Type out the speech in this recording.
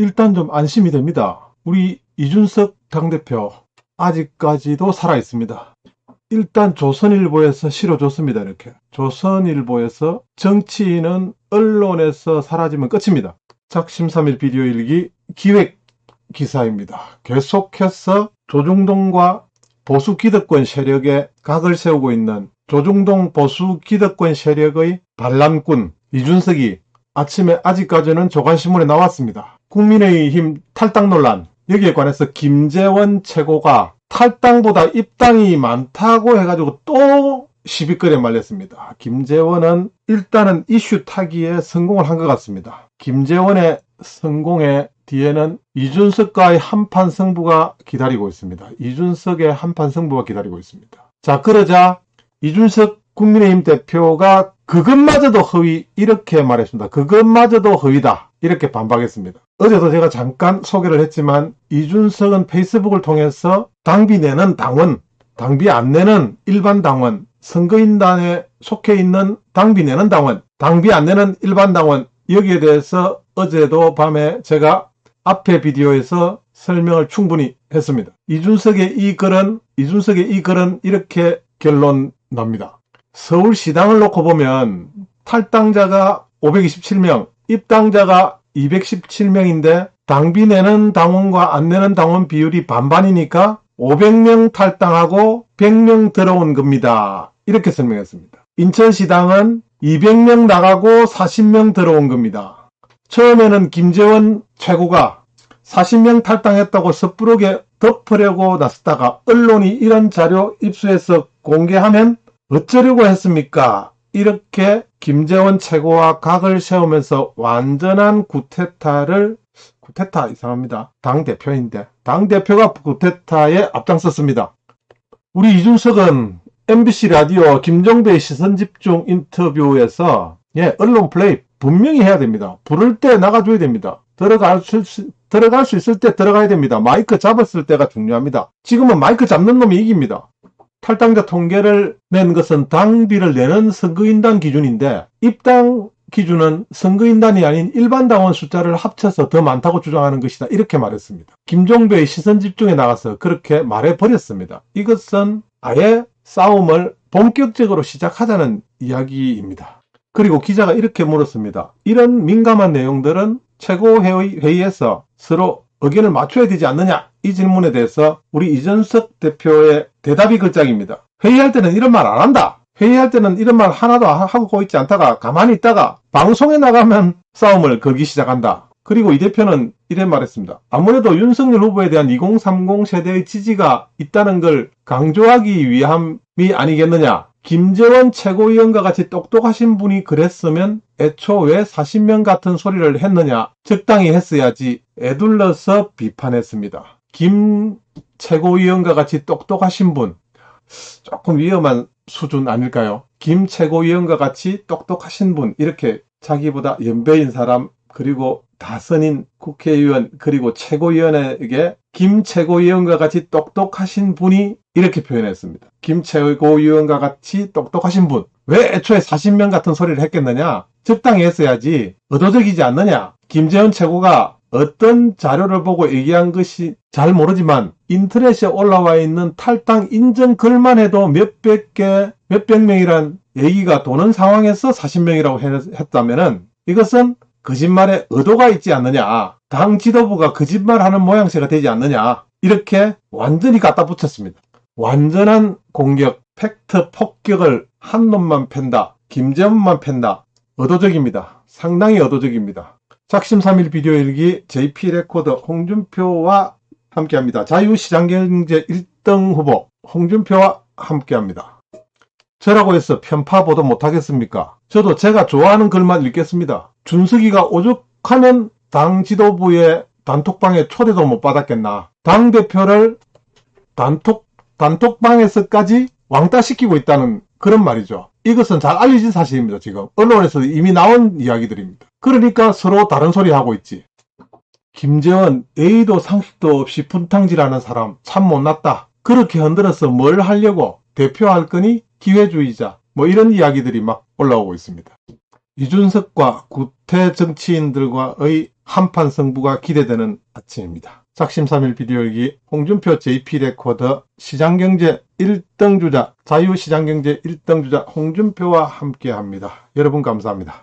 일단 좀 안심이 됩니다. 우리 이준석 당대표 아직까지도 살아 있습니다. 일단 조선일보에서 실어줬습니다. 이렇게 조선일보에서 정치인은 언론에서 사라지면 끝입니다. 작심 3일 비디오 일기 기획 기사입니다. 계속해서 조중동과 보수 기득권 세력에 각을 세우고 있는 조중동 보수 기득권 세력의 반란꾼 이준석이 아침에 아직까지는 조간신문에 나왔습니다. 국민의힘 탈당 논란 여기에 관해서 김재원 최고가 탈당보다 입당이 많다고 해가지고 또 시비거리에 말렸습니다. 김재원은 일단은 이슈 타기에 성공을 한 것 같습니다. 김재원의 성공의 뒤에는 이준석과의 한판 승부가 기다리고 있습니다. 이준석의 한판 승부가 기다리고 있습니다. 자, 그러자 이준석 국민의힘 대표가 그것마저도 허위 이렇게 말했습니다. 그것마저도 허위다 이렇게 반박했습니다. 어제도 제가 잠깐 소개를 했지만 이준석은 페이스북을 통해서 당비 내는 당원, 당비 안 내는 일반 당원, 선거인단에 속해 있는 당비 내는 당원, 당비 안 내는 일반 당원 여기에 대해서 어제도 밤에 제가 앞에 비디오에서 설명을 충분히 했습니다. 이준석의 이 글은 이준석의 이 글은 이렇게 결론 납니다. 서울시당을 놓고 보면 탈당자가 527명, 입당자가 217명인데 당비 내는 당원과 안 내는 당원 비율이 반반이니까 500명 탈당하고 100명 들어온 겁니다. 이렇게 설명했습니다. 인천시당은 200명 나가고 40명 들어온 겁니다. 처음에는 김재원 최고가 40명 탈당했다고 섣부르게 덮으려고 나섰다가 언론이 이런 자료 입수해서 공개하면 어쩌려고 했습니까? 이렇게 김재원 최고와 각을 세우면서 완전한 구테타를 구테타 이상합니다. 당 대표인데 당 대표가 구테타에 앞장섰습니다. 우리 이준석은 MBC 라디오 김종배의 시선 집중 인터뷰에서 예 언론 플레이 분명히 해야 됩니다. 부를 때 나가줘야 됩니다. 들어갈 수, 들어갈 수 있을 때 들어가야 됩니다. 마이크 잡았을 때가 중요합니다. 지금은 마이크 잡는 놈이 이깁니다. 탈당자 통계를 낸 것은 당비를 내는 선거인단 기준인데 입당 기준은 선거인단이 아닌 일반 당원 숫자를 합쳐서 더 많다고 주장하는 것이다. 이렇게 말했습니다. 김종배의 시선 집중에 나가서 그렇게 말해버렸습니다. 이것은 아예 싸움을 본격적으로 시작하자는 이야기입니다. 그리고 기자가 이렇게 물었습니다. 이런 민감한 내용들은 최고회의 회의에서 서로 의견을 맞춰야 되지 않느냐? 이 질문에 대해서 우리 이준석 대표의 대답이 그 짝입니다. 회의할 때는 이런 말 안 한다. 회의할 때는 이런 말 하나도 하고 있지 않다가 가만히 있다가 방송에 나가면 싸움을 걸기 시작한다. 그리고 이 대표는 이래 말했습니다. 아무래도 윤석열 후보에 대한 2030 세대의 지지가 있다는 걸 강조하기 위함이 아니겠느냐. 김재원 최고위원과 같이 똑똑하신 분이 그랬으면 애초 왜 40명 같은 소리를 했느냐. 적당히 했어야지 애둘러서 비판했습니다. 김 최고위원과 같이 똑똑하신 분. 조금 위험한 수준 아닐까요? 김 최고위원과 같이 똑똑하신 분. 이렇게 자기보다 연배인 사람 그리고 다선인 국회의원 그리고 최고위원에게 김 최고위원과 같이 똑똑하신 분이 이렇게 표현했습니다. 김 최고위원과 같이 똑똑하신 분. 왜 애초에 40명 같은 소리를 했겠느냐? 적당히 했어야지. 의도적이지 않느냐? 김재원 최고가 어떤 자료를 보고 얘기한 것이 잘 모르지만 인터넷에 올라와 있는 탈당 인증 글만 해도 몇백 개, 몇백 명이란 얘기가 도는 상황에서 40명이라고 했다면은 이것은 거짓말에 의도가 있지 않느냐. 당 지도부가 거짓말하는 모양새가 되지 않느냐. 이렇게 완전히 갖다 붙였습니다. 완전한 공격, 팩트 폭격을 한 놈만 팬다. 김재원만 팬다. 의도적입니다. 상당히 의도적입니다. 작심 3일 비디오 일기 JP 레코더 홍준표와 함께합니다. 자유시장경제 1등 후보 홍준표와 함께합니다. 저라고 해서 편파 보도 못하겠습니까? 저도 제가 좋아하는 글만 읽겠습니다. 준석이가 오죽하면 당 지도부의 단톡방에 초대도 못 받았겠나. 당 대표를 단톡, 단톡방에서까지 왕따시키고 있다는 그런 말이죠. 이것은 잘 알려진 사실입니다, 지금. 언론에서 이미 나온 이야기들입니다. 그러니까 서로 다른 소리 하고 있지. 김재원, A도 상식도 없이 분탕질하는 사람 참 못났다. 그렇게 흔들어서 뭘 하려고 대표할 거니 기회주의자. 뭐 이런 이야기들이 막 올라오고 있습니다. 이준석과 구태 정치인들과의 한판 승부가 기대되는 아침입니다. 작심삼일 비디오일기 홍준표 JP 레코더 시장경제 1등 주자 자유시장경제 1등 주자 홍준표와 함께 합니다. 여러분 감사합니다.